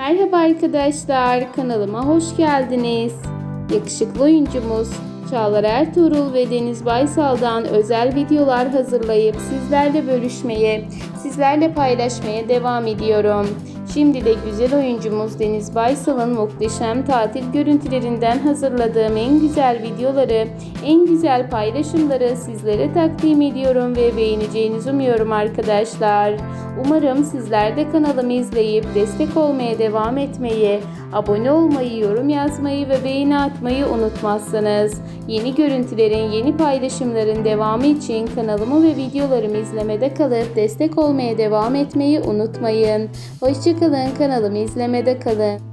Merhaba arkadaşlar, kanalıma hoş geldiniz. Yakışıklı oyuncumuz Çağlar Ertuğrul ve Deniz Baysal'dan özel videolar hazırlayıp sizlerle bölüşmeye, sizlerle paylaşmaya devam ediyorum. Şimdi de güzel oyuncumuz Deniz Baysal'ın muhteşem tatil görüntülerinden hazırladığım en güzel videoları, en güzel paylaşımları sizlere takdim ediyorum ve beğeneceğinizi umuyorum arkadaşlar. Umarım sizler de kanalımı izleyip destek olmaya devam etmeyi, abone olmayı, yorum yazmayı ve beğeni atmayı unutmazsınız. Yeni görüntülerin, yeni paylaşımların devamı için kanalımı ve videolarımı izlemede kalıp destek olmaya devam etmeyi unutmayın. Hoşçakalın, kanalımı izlemede kalın.